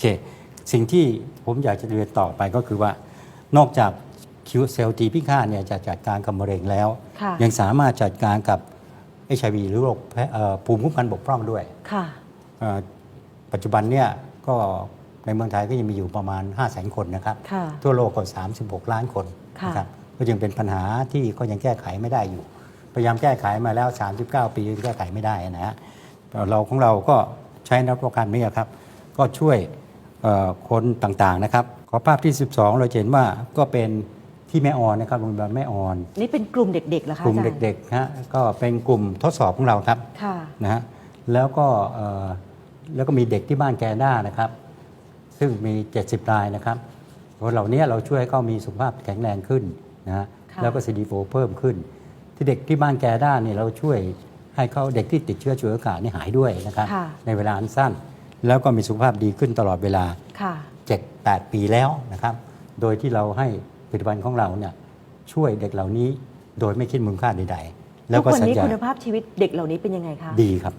เคสิ่งที่ผมอยากจะเรียนต่อไปก็คือว่านอกจากคิวเซลล์ทีพิฆาตเนี่ยจะจัดการกับมะเร็งแล้ว ค่ะยังสามารถจัดการกับเอชไอวีหรือโรคแพ้เอ่อภูมิคุ้มกันบกพร่องด้วยค่ะ เอ่อปัจจุบันเนี่ยก็ในเมืองไทยก็ยังมีอยู่ประมาณ 5 0 0 0 0 0 คนนะครับ ค่ะ ทั่วโลกก็36 ล้านคนค่ะ นะครับก็ยังเป็นปัญหาที่ก็ยังแก้ไขไม่ได้อยู่ พยายามแก้ไขมาแล้ว 39 ปีแก้ไขไม่ได้นะฮะเราของเราก็ใช้นวัตกรรมนี้ครับ ก็ช่วยเอ่อ คนต่างๆนะครับ ขอภาพที่ 12 เราจะเห็นว่าก็เป็นที่แม่ออนนะครับโรงพยาบาลแม่ออน นี่เป็นกลุ่มเด็กๆเหรอคะกลุ่มอาจารย์เด็กๆฮะก็เป็นกลุ่มทดสอบของเราครับค่ะนะฮะแล้วก็เอ่อแล้วก็มีเด็กที่บ้านแกด้านะครับ ซึ่งมี 70รายนะครับคนเหล่านี้เราช่วยให้เขามีสุขภาพแข็งแรงขึ้นนะฮะค่ะแล้วก็ซีดีโฟเพิ่มขึ้น ที่เด็กที่บ้านแกด้าเนี่ยเราช่วยให้เขาเด็กที่ติดเชื้อฉวยโอกาสนี่หายด้วยนะครับค่ะในเวลาอันสั้น แล้วก็มีสุขภาพดีขึ้นตลอดเวลา ค่ะ 7-8 ปีแล้วนะครับ โดยที่เราให้ผลิตภัณฑ์ของเราเนี่ยช่วยเด็กเหล่านี้โดยไม่คิดมูลค่าใด ๆ แล้วก็ทุกวันสัญนี้ญาคุณภาพชีวิตเด็กเหล่านี้เป็นยังไงคะ ดีครับ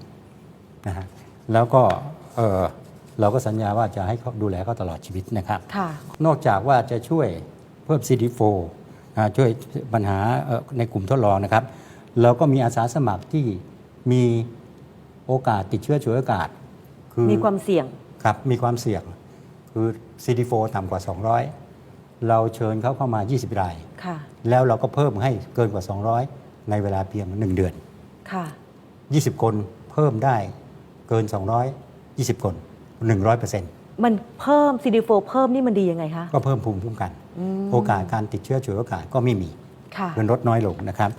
นะฮะแล้วก็เอ่อเราก็สัญญาว่าจะให้เขาดูแลเขาตลอดชีวิตนะครับ ค่ะ นอกจากว่าจะช่วยเพิ่ม CD4 อ่าช่วยปัญหาเอ่อในกลุ่มทดลองนะครับ เราก็มีอาสาสมัครที่มีโอกาสติดเชื้อฉวยโอกาส คือมีความเสี่ยง ครับ มีความเสี่ยง คือ CD4 ต่ำกว่า 200 เราเชิญเขาเข้ามา 20 ราย ค่ะ แล้วเราก็เพิ่มให้เกินกว่า 200 ในเวลาเพียง 1 เดือน ค่ะ 20 คนเพิ่มได้เกิน220 คน 100%มันเพิ่ม CD4 เพิ่มนี่มันดียังไงคะ ก็เพิ่มภูมิคุ้มกันอืมโอกาสการติดเชื้อฉวยโอกาสก็ไม่มีค่ะเป็นลดน้อยลงนะครับ